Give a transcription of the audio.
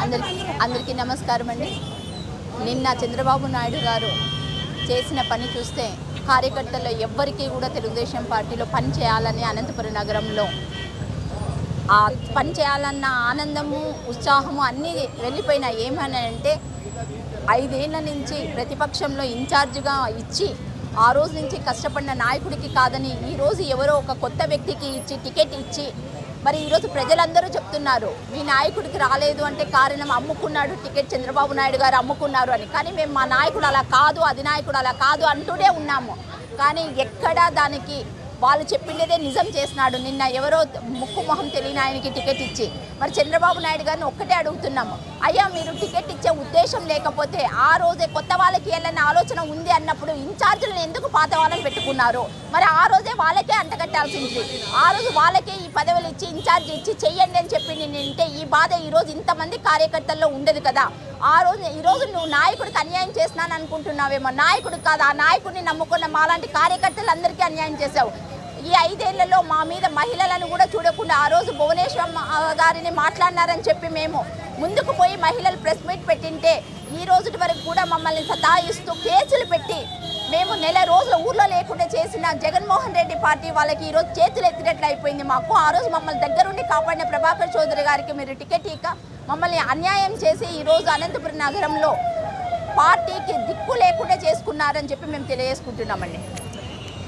అందరి అందరికీ నమస్కారం అండి. నిన్న చంద్రబాబు నాయుడు గారు చేసిన పని చూస్తే కార్యకర్తల్లో ఎవ్వరికీ కూడా తెలుగుదేశం పార్టీలో పని చేయాలని అనంతపురం నగరంలో ఆ పని చేయాలన్న ఆనందము ఉత్సాహము అన్నీ వెళ్ళిపోయినా ఏమని అంటే ఐదేళ్ళ నుంచి ప్రతిపక్షంలో ఇన్ఛార్జిగా ఇచ్చి ఆ రోజు నుంచి కష్టపడిన నాయకుడికి కాదని ఈరోజు ఎవరో ఒక కొత్త వ్యక్తికి ఇచ్చి టికెట్ ఇచ్చి మరి ఈరోజు ప్రజలందరూ చెప్తున్నారు మీ నాయకుడికి రాలేదు అంటే కారణం అమ్ముకున్నాడు టికెట్ చంద్రబాబు నాయుడు గారు అమ్ముకున్నారు అని. కానీ మేము మా నాయకుడు అలా కాదు అధినాయకుడు అలా కాదు అంటూనే ఉన్నాము. కానీ ఎక్కడా దానికి వాళ్ళు చెప్పిండేదే నిజం చేసినాడు. నిన్న ఎవరో ముక్కు మొహం తెలియని ఆయనకి టికెట్ ఇచ్చి మరి చంద్రబాబు నాయుడు గారిని ఒక్కటే అడుగుతున్నాము. అయ్యా మీరు టికెట్ ఇచ్చే ఉద్దేశం లేకపోతే ఆ రోజే కొత్త వాళ్ళకి వెళ్ళని ఆలోచన ఉంది అన్నప్పుడు ఇన్ఛార్జీలను ఎందుకు పాత వాళ్ళని పెట్టుకున్నారు? మరి ఆ రోజే వాళ్ళకే అంటగట్టాల్సింది ఆ రోజు వాళ్ళకే ఈ పదవులు ఇచ్చి ఇన్ఛార్జ్ ఇచ్చి చెయ్యండి అని చెప్పి నింటే ఈ బాధ ఈ రోజు ఇంతమంది కార్యకర్తల్లో ఉండదు కదా. ఆ రోజు ఈరోజు నువ్వు నాయకుడికి అన్యాయం చేసినాను అనుకుంటున్నావేమో. నాయకుడు కాదు ఆ నాయకుడిని నమ్ముకున్న మాలాంటి కార్యకర్తలందరికీ అన్యాయం చేశావు. ఈ ఐదేళ్ళలో మా మీద మహిళలను కూడా చూడకుండా ఆ రోజు భువనేశ్వర్ గారిని మాట్లాడినారని చెప్పి మేము ముందుకు పోయి మహిళలు ప్రెస్ మీట్ పెట్టింటే ఈ రోజు వరకు కూడా మమ్మల్ని సతాయిస్తూ కేసు మేము నెల రోజుల ఊర్లో లేకుండా చేసిన జగన్మోహన్ రెడ్డి పార్టీ వాళ్ళకి ఈరోజు చేతులు ఎత్తినట్లు అయిపోయింది మాకు. ఆ రోజు మమ్మల్ని దగ్గరుండి కాపాడిన ప్రభాకర్ చౌదరి గారికి మీరు టికెట్ ఇక మమ్మల్ని అన్యాయం చేసి ఈరోజు అనంతపురం నగరంలో పార్టీకి దిక్కు లేకుండా చేసుకున్నారని చెప్పి మేము తెలియజేసుకుంటున్నామండి.